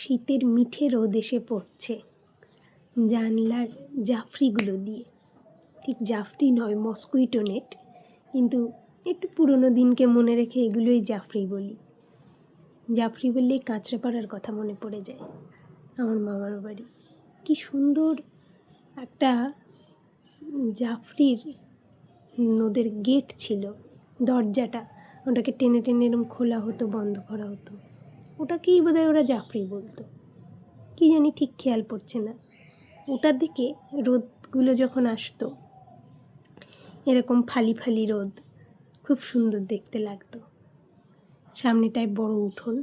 শীতের মিঠে রোদ এসে পড়ছে। জানলার জাফরিগুলো দিয়ে। ঠিক জাফরি নয়, মস্কুইটো নেট। কিন্তু একটু পুরনো দিনকে মনে রেখে এগুলোই জাফরি বলি। জাফরি বললেই কাঁচরাপাড়ার কথা মনে পড়ে যায় আমার মামার বাড়ি। কি সুন্দর একটা জাফরির নদের গেট ছিল, দরজাটা। ওটাকে টেনে টেনে এরম খোলা হতো, বন্ধ করা হতো। ওটাকেই বোধহয় ওরা জাফরি বলতো। কি জানি ঠিক খেয়াল পড়ছে না। ওটার দিকে রোদগুলো যখন আসতো, এরকম ফালি ফালি রোদ, খুব সুন্দর দেখতে লাগতো। সামনেটায় বড় উঠোন।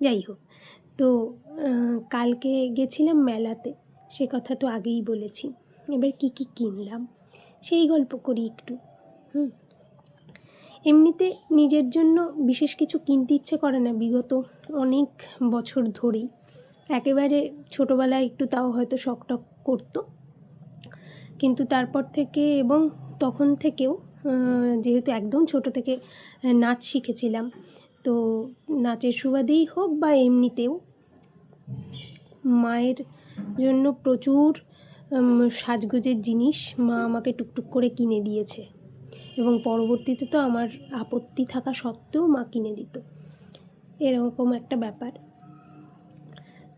যাই হোক, তো কালকে গেছিলাম মেলাতে, সে কথা তো আগেই বলেছি। এবার কি কি কিনলাম, সেই গল্প করি একটু, হুম? এমনিতে নিজের জন্য বিশেষ কিছু কিনতে ইচ্ছে করে না বিগত অনেক বছর ধরেই। একেবারে ছোটোবেলায় একটু তাও হয়তো শখ টক করতো। কিন্তু তারপর থেকে এবং তখন থেকেও যেহেতু একদম ছোট থেকে নাচ শিখেছিলাম। তো নাচের সুবাদেই হোক বা এমনিতেও মায়ের জন্য প্রচুর সাজগোজের জিনিস মা আমাকে টুকটুক করে কিনে দিয়েছে। এবং পরবর্তীতে তো আমার আপত্তি থাকা সত্ত্বেও মা কিনে দিত। এরকম একটা ব্যাপার।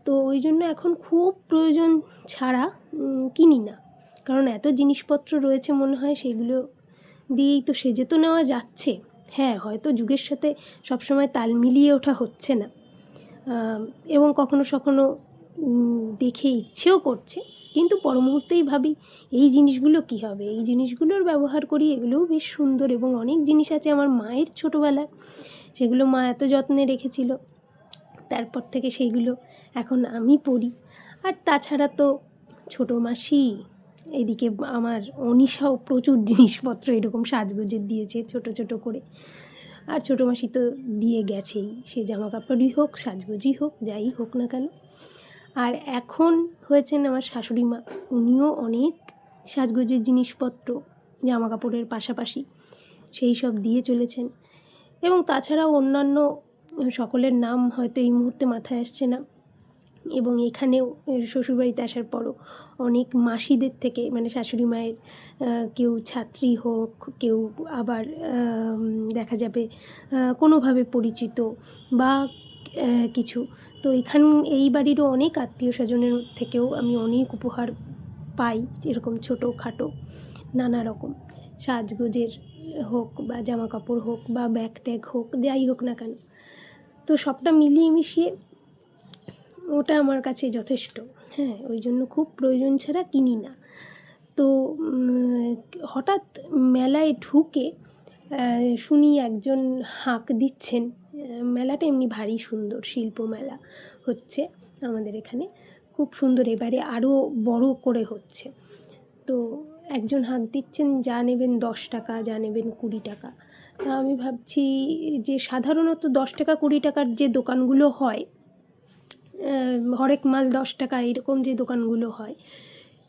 তো ওই জন্য এখন খুব প্রয়োজন ছাড়া কিনি না। কারণ এত জিনিসপত্র রয়েছে মনে হয়, সেগুলো দিয়েই তো সেজে তো নেওয়া যাচ্ছে। হ্যাঁ হয়তো যুগের সাথে সবসময় তাল মিলিয়ে ওঠা হচ্ছে না। এবং কখনো সখনো দেখে ইচ্ছেও করছে। কিন্তু পর মুহূর্তেই ভাবি, এই জিনিসগুলো কী হবে? এই জিনিসগুলোর ব্যবহার করি, এগুলোও বেশ সুন্দর এবং অনেক জিনিস আছে আমার মায়ের ছোটোবেলায়। সেগুলো মা এত যত্নে রেখেছিল। তারপর থেকে সেইগুলো এখন আমি পড়ি। আর তাছাড়া তো ছোটো মাসি, এদিকে আমার অনিশাও প্রচুর জিনিসপত্র এরকম সাজগোজের দিয়েছে ছোট ছোট করে। আর ছোটো মাসি তো দিয়ে গেছেই। সে জামা কাপড়ই হোক, সাজগোজই হোক, যাই হোক না কেন। আর এখন হয়েছেন আমার শাশুড়ি মা। উনিও অনেক সাজগোজের জিনিসপত্র জামা কাপড়ের পাশাপাশি সেই সব দিয়ে চলেছেন। এবং তাছাড়াও অন্যান্য সকলের নাম হয়তো এই মুহূর্তে মাথায় আসছে না। এবং এখানেও শ্বশুরবাড়িতে আসার পরও অনেক মাসিদের থেকে মানে শাশুড়ি মায়ের কেউ ছাত্রী হোক, কেউ আবার দেখা যাবে কোনোভাবে পরিচিত বা কিছু। তো এখান, এই বাড়িরও অনেক আত্মীয় স্বজনের থেকেও আমি অনেক উপহার পাই এরকম ছোটো, খাটো, নানা রকম। সাজগোজের হোক বা জামা কাপড় হোক বা ব্যাগ ট্যাগ হোক, যাই হোক না কেন। তো সবটা মিলিয়ে মিশিয়ে ওটা আমার কাছে যথেষ্ট। হ্যাঁ ওই জন্য খুব প্রয়োজন ছাড়া কিনি না। তো হঠাৎ মেলায় ঢুকে শুনি একজন হাঁক দিচ্ছেন। মেলাটা এমনি ভারী সুন্দর, শিল্প মেলা হচ্ছে আমাদের এখানে। খুব সুন্দর, এবারে আরও বড় করে হচ্ছে। তো একজন হাঁক দিচ্ছেন, যা নেবেন দশ টাকা, যা নেবেন কুড়ি টাকা। তা আমি ভাবছি যে সাধারণত দশ টাকা, কুড়ি টাকার যে দোকানগুলো হয় হরেক মাল দশ টাকা, এরকম যে দোকানগুলো হয়,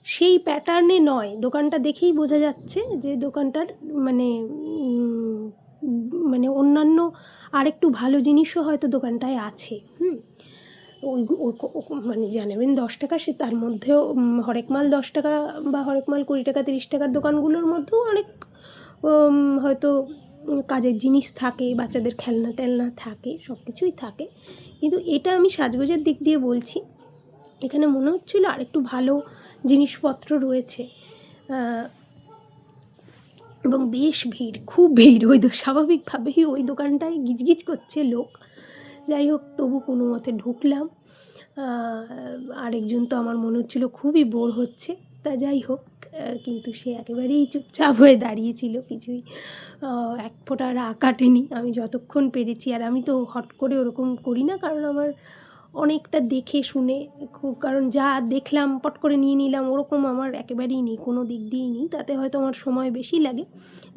সেই প্যাটার্নে নয়। দোকানটা দেখেই বোঝা যাচ্ছে যে দোকানটার মানে মানে অন্যান্য আরেকটু ভালো জিনিসও হয়তো দোকানটায় আছে, হুম? ওই মানে জানাবেন দশ টাকা, সে তার মধ্যেও হরেক মাল দশ টাকা বা হরেক মাল কুড়ি টাকা, তিরিশ টাকার দোকানগুলোর মধ্যেও অনেক হয়তো কাজের জিনিস থাকে, বাচ্চাদের খেলনা টেলনা থাকে, সব কিছুই থাকে। কিন্তু এটা আমি সাজগোজের দিক দিয়ে বলছি, এখানে মনে হচ্ছিল আরেকটু ভালো জিনিসপত্র রয়েছে। এবং বেশ ভিড়, খুব ভিড়। ওই স্বাভাবিকভাবেই ওই দোকানটায় গিজগিজ করছে লোক। যাই হোক, তবু কোনো মতে ঢুকলাম। আরেকজন তো আমার মনে হচ্ছিল খুবই বোর হচ্ছে। তা যাই হোক কিন্তু সে একেবারেই চুপচাপ হয়ে দাঁড়িয়েছিল কিছুই এক ফোঁটা রাগ কাটেনি। আমি যতক্ষণ পেরেছি, আর আমি তো হট করে ওরকম করি না, কারণ আমার অনেকটা দেখে শুনে কারণ যা দেখলাম, পট করে নিয়ে নিলাম, ওরকম আমার একেবারেই নেই, কোনো দিক দিয়েই নেই। তাতে হয়তো আমার সময় বেশি লাগে,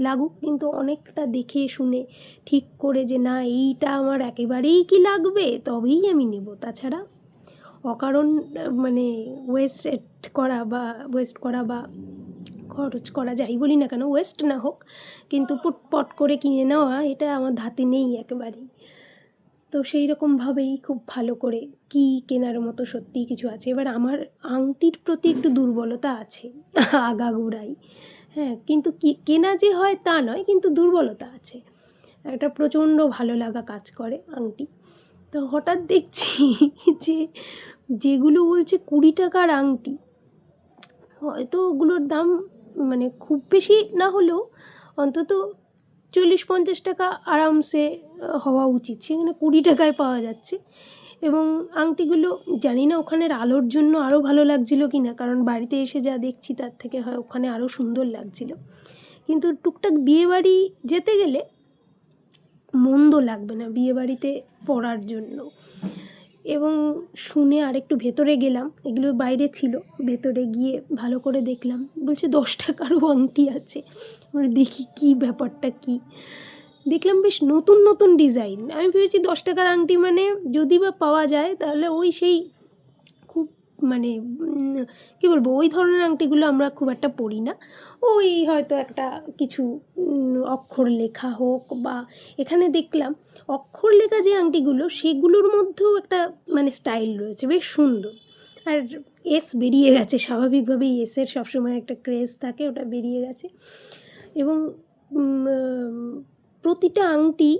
লাগুক, কিন্তু অনেকটা দেখে শুনে ঠিক করে যে, না, এইটা আমার একেবারেই কি লাগবে? তবেই আমি নেব। তাছাড়া অকারণ মানে ওয়েস্ট করা বা ওয়েস্ট করা বা খরচ করা যাই বলি না কেন ওয়েস্ট না হোক, কিন্তু পুটপট করে কিনে নেওয়া, এটা আমার ধাতে নেই একেবারেই। তো সেই রকমভাবেই খুব ভালো করে কি কেনার মতো সত্যিই কিছু আছে। এবার আমার আংটির প্রতি একটু দুর্বলতা আছে, আগাগোড়াই। হ্যাঁ কিন্তু কি কেনা যে হয় তা নয়, কিন্তু দুর্বলতা আছে। একটা প্রচণ্ড ভালো লাগা কাজ করে আংটি। তো হঠাৎ দেখছি যে যেগুলো বলছে কুড়ি টাকার আংটি, হয়তো ওগুলোর দাম মানে খুব বেশি না হলেও অন্তত চল্লিশ পঞ্চাশ টাকা আরামসে হওয়া উচিত। সেখানে কুড়ি টাকায় পাওয়া যাচ্ছে। এবং আংটিগুলো জানি না ওখানের আলোর জন্য আরও ভালো লাগছিল কি না কারণ বাড়িতে এসে যা দেখছি তার থেকে হয় ওখানে আরও সুন্দর লাগছিল। কিন্তু টুকটাক বিয়েবাড়ি যেতে গেলে মন্দ লাগবে না বিয়েবাড়িতে পড়ার জন্য। এবং শুনে আরেকটু ভেতরে গেলাম, এগুলো বাইরে ছিল। ভেতরে গিয়ে ভালো করে দেখলাম, বলছে দশ টাকারও আংটি আছে। মানে দেখি কি ব্যাপারটা কি। দেখলাম বেশ নতুন নতুন ডিজাইন। আমি ভেবেছি দশ টাকার আংটি মানে যদি বা পাওয়া যায় তাহলে ওই সেই খুব মানে কী বলব, ওই ধরনের আংটিগুলো আমরা খুব একটা পরি না। ওই হয়তো একটা কিছু অক্ষর লেখা হোক বা এখানে দেখলাম অক্ষর লেখা যে আংটিগুলো সেগুলোর মধ্যেও একটা মানে স্টাইল রয়েছে, বেশ সুন্দর। আর এস বেরিয়ে গেছে, স্বাভাবিকভাবেই এসের সবসময় একটা ক্রেজ থাকে, ওটা বেরিয়ে গেছে। এবং প্রতিটা আংটি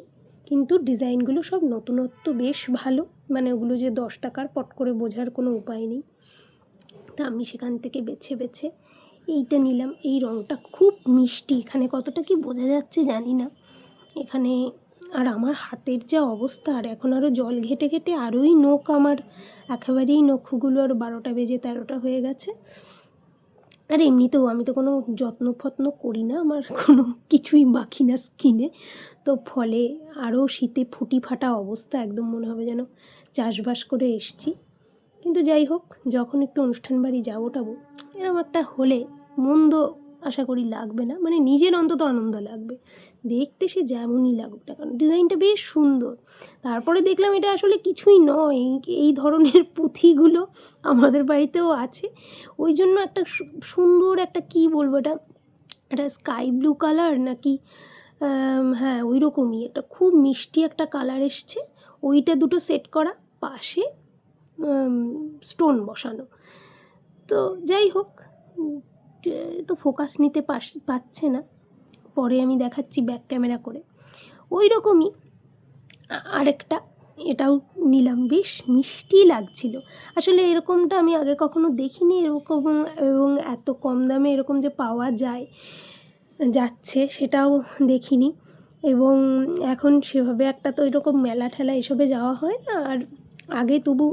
কিন্তু ডিজাইনগুলো সব নতুনত্ব বেশ ভালো। মানে ওগুলো যে দশ টাকার পট করে বোঝার কোনো উপায় নেই। তা আমি সেখান থেকে বেছে বেছে এইটা নিলাম। এই রঙটা খুব মিষ্টি। এখানে কতটা কি বোঝা যাচ্ছে জানি না। এখানে আর আমার হাতের যা অবস্থা, আর এখন আরও জল ঘেটে ঘেটে আরোই নখ আমার। একেবারেই নখগুলো আর বারোটা বেজে তেরোটা হয়ে গেছে। আর এমনিতেও আমি তো কোনো যত্ন ফত্ন করি না, আমার কোনো কিছুই বাকি না স্কিনে। তো ফলে আরও শীতে ফুটি ফাটা অবস্থা, একদম মনে হবে যেন চাষবাস করে এসছি। কিন্তু যাই হোক, যখন একটু অনুষ্ঠান বাড়ি যাব টাবো এরকম একটা হলে মন্দ আশা করি লাগবে না। মানে নিজের অন্তত আনন্দ লাগবে। দেখতে সে যেমনই লাগুক না কারণ ডিজাইনটা বেশ সুন্দর। তারপরে দেখলাম এটা আসলে কিছুই নয় এই- ধরনের পুঁথিগুলো আমাদের বাড়িতেও আছে। ওই জন্য একটা সুন্দর একটা কি বলব এটা একটা স্কাই ব্লু কালার নাকি হ্যাঁ ওই রকমই একটা খুব মিষ্টি একটা কালার এসছে। ওইটা দুটো সেট করা, পাশে স্টোন বসানো। তো যাই হোক তো ফোকাস নিতে পাচ্ছে না। পরে আমি দেখাচ্ছি ব্যাক ক্যামেরা করে। ওই রকমই আরেকটা, এটাও নিলাম। বেশ মিষ্টি লাগছিল। আসলে এরকমটা আমি আগে কখনো দেখিনি এরকম, এবং এত কম দামে এরকম যে পাওয়া যায়, যাচ্ছে সেটাও দেখিনি। এবং এখন সেভাবে একটা তো এরকম মেলা ঠেলা এসবে যাওয়া হয় না, আর আগে তবু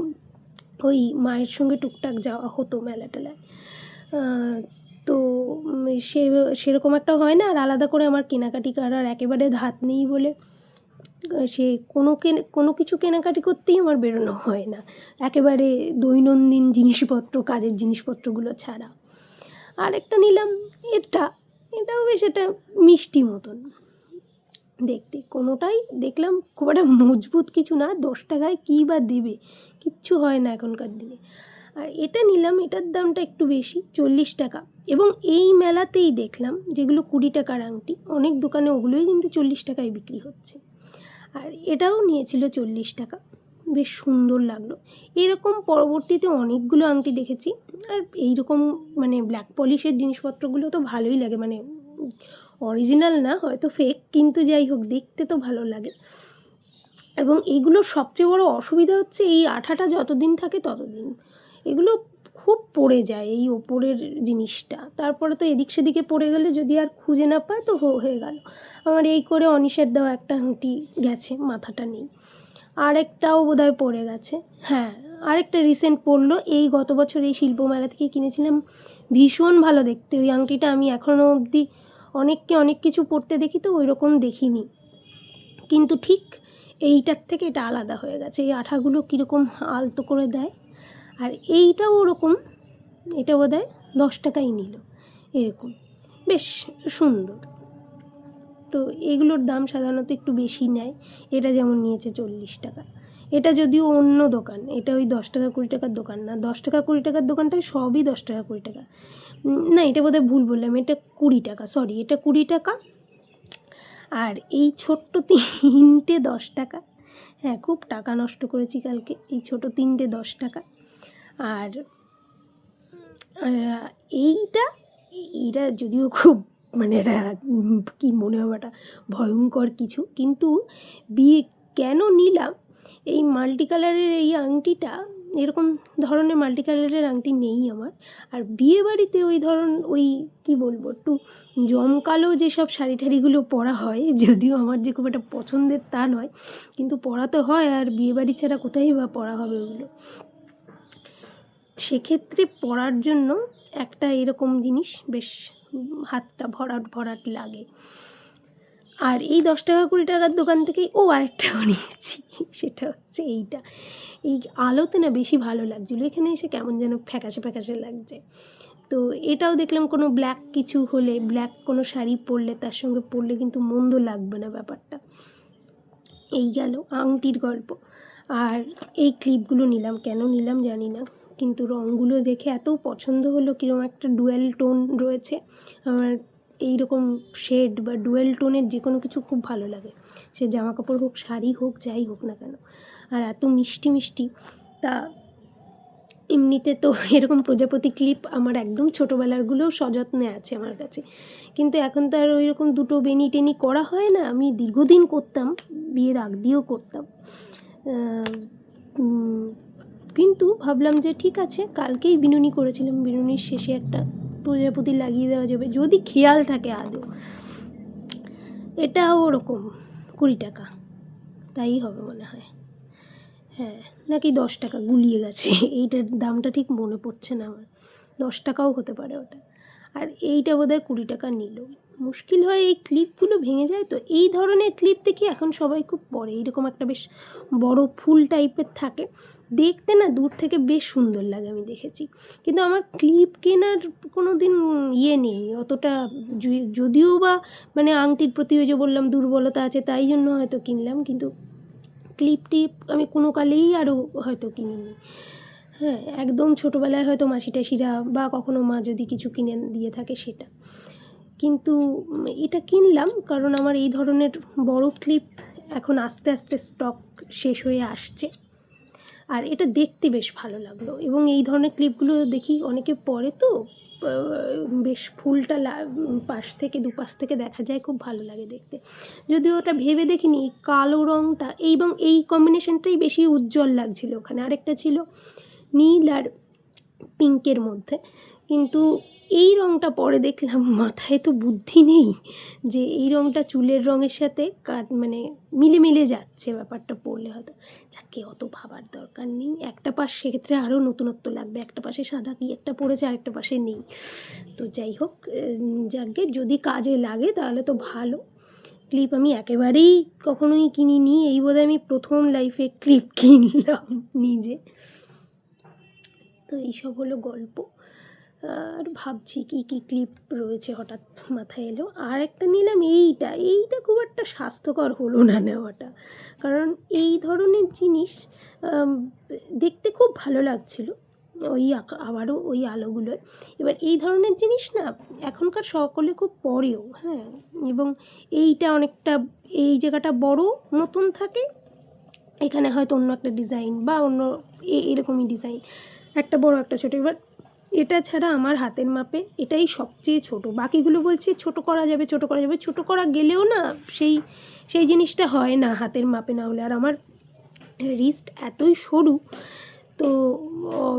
ওই মায়ের সঙ্গে টুকটাক যাওয়া হতো মেলা টেলায় তো সে, সেরকম একটা হয় না, আর আলাদা করে আমার কেনাকাটি করার একেবারে ধাত নেই বলে সে কোনো কেন- কোনো কিছু কেনাকাটি করতেই আমার বেরোনো হয় না। একেবারে দৈনন্দিন জিনিসপত্র, কাজের জিনিসপত্রগুলো ছাড়া। আরেকটা নিলাম, এটা, এটাও বেশ একটা মিষ্টি মতন। দেখতে, কোনোটাই দেখলাম খুব একটা মজবুত কিছু না, দশ টাকায় কী বা দেবে, কিচ্ছু হয় না এখনকার দিনে। আর এটা নিলাম, এটার দামটা একটু বেশি, চল্লিশ টাকা। এবং এই মেলাতেই দেখলাম যেগুলো কুড়ি টাকার আংটি, অনেক দোকানে ওগুলোই কিন্তু চল্লিশ টাকায় বিক্রি হচ্ছে। আর এটাও নিয়েছিল চল্লিশ টাকা। বেশ সুন্দর লাগল। এরকম পরবর্তীতে অনেকগুলো আংটি দেখেছি। আর এইরকম মানে ব্ল্যাক পলিশের জিনিসপত্রগুলো তো ভালোই লাগে। মানে অরিজিনাল না, হয়তো ফেক কিন্তু যাই হোক, দেখতে তো ভালো লাগে। এবং এইগুলোর সবচেয়ে বড় অসুবিধা হচ্ছে এই আঠাটা যতদিন থাকে ততদিন। এগুলো খুব পড়ে যায় এই ওপরের জিনিসটা। তারপরে তো এদিক সেদিকে পড়ে গেলে যদি আর খুঁজে না পায় তো হয়ে গেল। আমার এই করে অনিশের দেওয়া একটা আংটি গেছে, মাথাটা নেই। আরেকটাও বোধহয় পড়ে গেছে। হ্যাঁ আরেকটা রিসেন্ট পড়ল। এই গত বছর এই শিল্প মেলা থেকে কিনেছিলাম। ভীষণ ভালো দেখতে। ওই আংটিটা আমি এখনও অবধি অনেককে অনেক কিছু পড়তে দেখি তো ওই রকম দেখিনি। কিন্তু ঠিক এইটার থেকে এটা আলাদা হয়ে গেছে। এই আঠাগুলো কীরকম আলতো করে দেয়। আর এইটাও ওরকম, এটা বোধ হয় দশ টাকাই নিল, এরকম। বেশ সুন্দর। তো এগুলোর দাম সাধারণত একটু বেশি নেয়, এটা যেমন নিয়েছে চল্লিশ টাকা। এটা যদিও অন্য দোকান, এটা ওই দশ টাকা কুড়ি টাকার দোকান না, দশ টাকা কুড়ি টাকার দোকানটায় সবই দশ টাকা কুড়ি টাকা। না, এটা বোধহয় ভুল বললাম, এটা কুড়ি টাকা সরি এটা কুড়ি টাকা। আর এই ছোট্ট তিনটে দশ টাকা হ্যাঁ খুব টাকা নষ্ট করেছি কালকে, এই ছোট তিনটে দশ টাকা। আর এইটা এইটা যদিও খুব মানে এটা কি মনে হবে একটা ভয়ঙ্কর কিছু, কিন্তু বিয়ে কেন নিলাম? এই মাল্টি কালারের এই আংটিটা, এরকম ধরনের মাল্টি কালারের আংটি নেই আমার। আর বিয়ে বাড়িতে ওই ধরন, ওই কি বলব, একটু জমকালো যেসব শাড়ি ঠাড়িগুলো পরা হয়, যদিও আমার যে খুব একটা পছন্দের তা নয়, কিন্তু পরা তো হয় আর বিয়ে বাড়ি ছাড়া কোথায় বা পরা হবে ওগুলো? সেক্ষেত্রে পরার জন্য একটা এরকম জিনিস বেশ হাতটা ভরাট ভরাট লাগে। আর এই দশ টাকা কুড়ি টাকার দোকান থেকেই ও আরেকটাও নিয়েছি, সেটা হচ্ছে এইটা। এই আলোতে না বেশি ভালো লাগছিল, এখানে এসে কেমন যেন ফ্যাকাশে ফ্যাকাশে লাগছে। তো এটাও দেখলাম কোনো ব্ল্যাক কিছু হলে ব্ল্যাক কোনো শাড়ি পরলে, তার সঙ্গে পরলে কিন্তু মন্দ লাগবে না ব্যাপারটা। এই গেল আংটির গল্প। আর এই ক্লিপগুলো নিলাম, কেন নিলাম জানি না। কিন্তু রঙগুলো দেখে এত পছন্দ হলো কীরকম একটা ডুয়েল টোন রয়েছে। আমার এই রকম শেড বা ডুয়েল টোনের যে কোনো কিছু খুব ভালো লাগে। সে জামা কাপড় হোক, শাড়ি হোক, যাই হোক না কেন। আর এত মিষ্টি মিষ্টি। তা এমনিতে তো এরকম প্রজাপতি ক্লিপ আমার একদম ছোটোবেলারগুলোও সযত্নে আছে আমার কাছে। কিন্তু এখন তো আর ওই রকম দুটো বেনি টেনি করা হয় না। আমি দীর্ঘদিন করতাম, বিয়ের আগ দিয়েও করতাম। কিন্তু ভাবলাম যে ঠিক আছে, কালকেই বিনুনি করেছিলাম। বিনুনির শেষে একটা প্রজাপতি লাগিয়ে দেওয়া যাবে, যদি খেয়াল থাকে আদৌ। এটাও ওরকম, কুড়ি টাকা। তাই হবে মনে হয়। হ্যাঁ নাকি দশ টাকা গুলিয়ে গেছে। এইটার দামটা ঠিক মনে পড়ছে না আমার। দশ টাকাও হতে পারে ওটা। আর এইটা বোধহয় কুড়ি টাকা নিল। মুশকিল হয় এই ক্লিপগুলো ভেঙে যায়। তো এই ধরনের ক্লিপ দেখি এখন সবাই খুব পরে। এইরকম একটা বেশ বড় ফুল টাইপের থাকে। দেখতে না দূর থেকে বেশ সুন্দর লাগে আমি দেখেছি। কিন্তু আমার ক্লিপ কেনার কোনো দিন ইয়ে নেই। অতটা যদিও বা মানে আংটির প্রতি ওই যে বললাম দুর্বলতা আছে তাই জন্য হয়তো কিনলাম। কিন্তু ক্লিপ টিপ আমি কোনো কালেই আরও হয়তো কিনিনি। হ্যাঁ একদম ছোটোবেলায় হয়তো মাসি টাসিরা বা কখনো মা যদি কিছু কিনে দিয়ে থাকে সেটা। কিন্তু এটা কিনলাম কারণ আমার এই ধরনের বড় ক্লিপ এখন আস্তে আস্তে স্টক শেষ হয়ে আসছে। আর এটা দেখতে বেশ ভালো লাগল এবং এই ধরনের ক্লিপগুলো দেখি অনেকে পরে তো বেশ ফুলটা পাশ থেকে দুপাশ থেকে দেখা যায় খুব ভালো লাগে দেখতে। যদিও ওটা ভেবে দেখিনি কালো রঙটা এবং এই কম্বিনেশনটাই বেশি উজ্জ্বল লাগছিল ওখানে। আরেকটা ছিল নীল আর পিঙ্কের মধ্যে। কিন্তু এই রঙটা পরে দেখলাম মাথায় তো বুদ্ধি নেই যে এই রঙটা চুলের রঙের সাথে কা- মানে মিলে মিলে যাচ্ছে ব্যাপারটা পড়লে হয়তো। যাকে অত ভাবার দরকার নেই। একটা পাশ সেক্ষেত্রে আরও নতুনত্ব লাগবে। একটা পাশে সাদা কি একটা পড়েছে আরেকটা পাশে নেই। তো যাই হোক যাকে যদি কাজে লাগে তাহলে তো ভালো। ক্লিপ আমি একেবারেই কখনোই কিনিনি। এই বোধহয় আমি প্রথম লাইফে ক্লিপ কিনলাম নিজে। তো এইসব হলো গল্প। আর ভাবছি কি কি ক্লিপ রয়েছে হঠাৎ মাথায় এলো। আর একটা নিলাম এইটা। এইটা খুব একটা স্বাস্থ্যকর হলো না নেওয়াটা। কারণ এই ধরনের জিনিস দেখতে খুব ভালো লাগছিল ওই আবারও ওই আলোগুলোয়। এবার এই ধরনের জিনিস না এখনকার সকলে খুব পরেও হ্যাঁ এবং এইটা অনেকটা, এই জায়গাটা বড় মতন থাকে। এখানে হয়তো অন্য একটা ডিজাইন বা অন্য এরকমই ডিজাইন। একটা বড়, একটা ছোটো। এবার এটা ছাড়া আমার হাতের মাপে এটাই সবচেয়ে ছোট। বাকিগুলো বলছে ছোট করা যাবে, ছোট করা যাবে। ছোট করা গেলেও না সেই সেই জিনিসটা হয় না হাতের মাপে না হলে। আর আমার রিস্ট এতই সরু, তো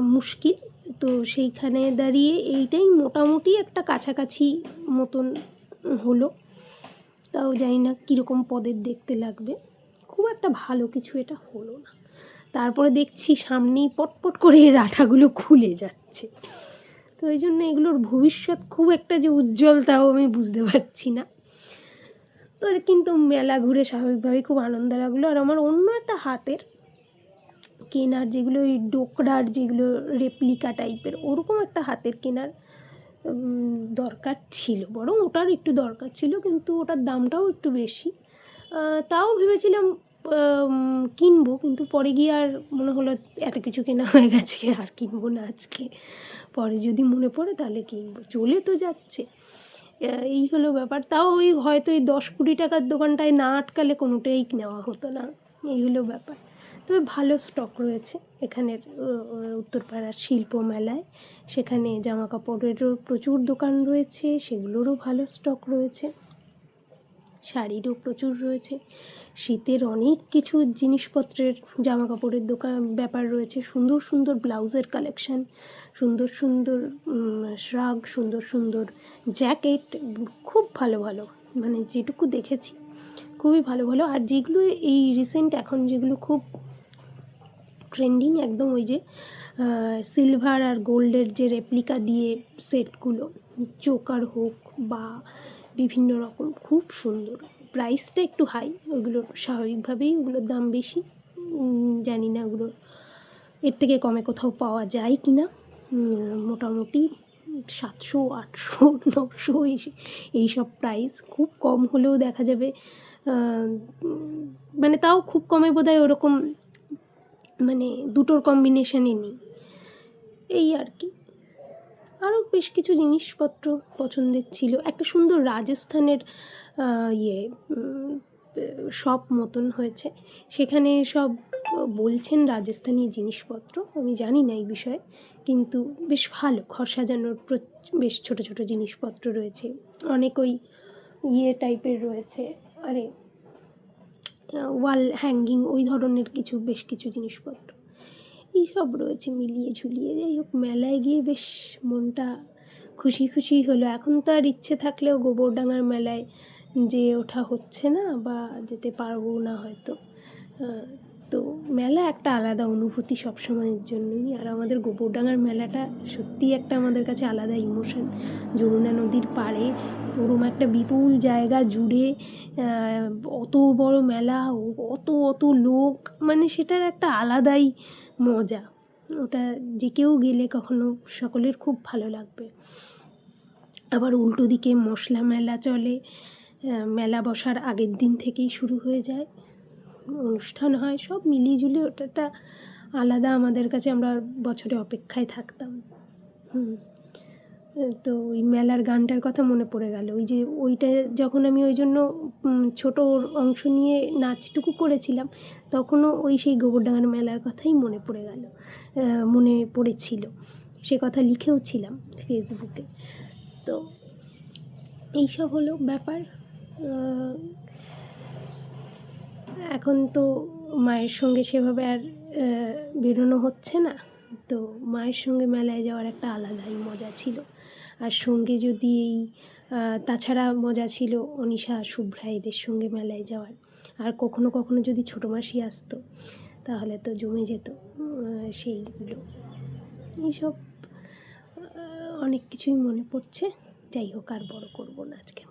মুশকিল। তো সেইখানে দাঁড়িয়ে এইটাই মোটামুটি একটা কাছাকাছি মতন হলো। তাও জানি না কীরকম পদের দেখতে লাগবে। খুব একটা ভালো কিছু এটা হলো না। তারপরে দেখছি সামনেই পটপট করে এর আঠাগুলো খুলে যাচ্ছে। তো এই জন্য এগুলোর ভবিষ্যৎ খুব একটা যে উজ্জ্বল তাও আমি বুঝতে পারছি না। তো কিন্তু মেলা ঘুরে স্বাভাবিকভাবে খুব আনন্দ লাগল। আর আমার অন্য একটা হাতের কেনার যেগুলো, ওই ডোকরার যেগুলো রেপ্লিকা টাইপের ওরকম একটা হাতের কেনার দরকার ছিল। বরং ওটার একটু দরকার ছিল, কিন্তু ওটার দামটাও একটু বেশি। তাও ভেবেছিলাম কিনবো, কিন্তু পরে গিয়ে আর মনে হলো এত কিছু কেনা হয়ে গেছে, আর কিনবো না আজকে। পরে যদি মনে পড়ে তাহলে কিনবো। চলে তো যাচ্ছে। এই হলো ব্যাপার। তাও ওই হয়তো এই দশ কুড়ি টাকার দোকানটায় না আটকালে কোনোটাই নেওয়া হতো না। এই হলো ব্যাপার। তবে ভালো স্টক রয়েছে এখানের উত্তরপাড়ার শিল্প মেলায়। সেখানে জামা কাপড়েরও প্রচুর দোকান রয়েছে, সেগুলোরও ভালো স্টক রয়েছে। শাড়িরও প্রচুর রয়েছে। শীতের অনেক কিছু জিনিসপত্রের জামা কাপড়ের দোকান, ব্যাপার রয়েছে। সুন্দর সুন্দর ব্লাউজের কালেকশান সুন্দর সুন্দর শ্রাগ সুন্দর সুন্দর জ্যাকেট খুব ভালো ভালো। মানে যেটুকু দেখেছি, খুবই ভালো ভালো। আর যেগুলো এই রিসেন্ট এখন যেগুলো খুব ট্রেন্ডিং একদম ওই যে সিলভার আর গোল্ডের যে রেপ্লিকা দিয়ে সেটগুলো চোকার হোক বা বিভিন্ন রকম, খুব সুন্দর। প্রাইসটা একটু হাই ওইগুলো স্বাভাবিকভাবেই ওগুলোর দাম বেশি। জানি না ওগুলো এর থেকে কমে কোথাও পাওয়া যায় কি না মোটামুটি সাতশো, আটশো, নশো এই সব প্রাইস খুব কম হলেও দেখা যাবে। মানে তাও খুব কমে বোধ হয় ওরকম মানে দুটোর কম্বিনেশানে নেই। এই আর কি। আরও বেশ কিছু জিনিসপত্র পছন্দের ছিল। একটা সুন্দর রাজস্থানের ইয়ে শপ মতন হয়েছে। সেখানে সব বলছেন রাজস্থানী জিনিসপত্র। আমি জানি না এই বিষয়ে, কিন্তু বেশ ভালো, ঘর সাজানোর বেশ ছোট ছোট জিনিসপত্র রয়েছে। অনেক ওই ইয়ে টাইপের রয়েছে। আরে, ওয়াল হ্যাঙ্গিং, ওই ধরনের কিছু, বেশ কিছু জিনিসপত্র। এইসব রয়েছে মিলিয়ে ঝুলিয়ে। যাই হোক, মেলায় গিয়ে বেশ মনটা খুশি খুশি হলো। এখন তো আর ইচ্ছে থাকলেও গোবরডাঙ্গার মেলায় যে ওঠা হচ্ছে না বা যেতে পারব না হয়তো। তো মেলা একটা আলাদা অনুভূতি সবসময়ের জন্যই। আর আমাদের গোবরডাঙ্গার মেলাটা সত্যিই একটা আমাদের কাছে আলাদা ইমোশন। যমুনা নদীর পাড়ে ওরম একটা বিপুল জায়গা জুড়ে অত বড় মেলা অত অত লোক মানে সেটার একটা আলাদাই মজা। ওটা যে কেউ গেলে কখনো সকলের খুব ভালো লাগবে। আবার উল্টো দিকে মশলা মেলা চলে মেলা বসার আগের দিন থেকেই শুরু হয়ে যায়। অনুষ্ঠান হয়, সব মিলিয়ে ঝুলিয়ে ওটা একটা আলাদা। আমাদের কাছে আমরা বছরে অপেক্ষায় থাকতাম। হুম। তো ওই মেলার গানটার কথা মনে পড়ে গেল। ওই যে ওইটা যখন আমি ওই জন্য ছোট অংশ নিয়ে নাচটুকু করেছিলাম, তখনও ওই সেই গোবরডাঙ্গার মেলার কথাই মনে পড়ে গেল মনে পড়েছিল। সে কথা লিখেও ছিলাম ফেসবুকে তো এইসব হলো ব্যাপার। এখন তো মায়ের সঙ্গে সেভাবে আর বেরোনো হচ্ছে না। তো মায়ের সঙ্গে মেলায় যাওয়ার একটা আলাদাই মজা ছিল। আর সঙ্গে যদি এই তাছাড়া মজা ছিল অনিশা শুভ্রা এদের সঙ্গে মেলায় যাওয়ার। আর কখনো কখনো যদি ছোটো মাসি আসতো, তাহলে তো জমে যেত সেইগুলো। এইসব অনেক কিছুই মনে পড়ছে। যাই হোক, আর বড় করব না আজকে।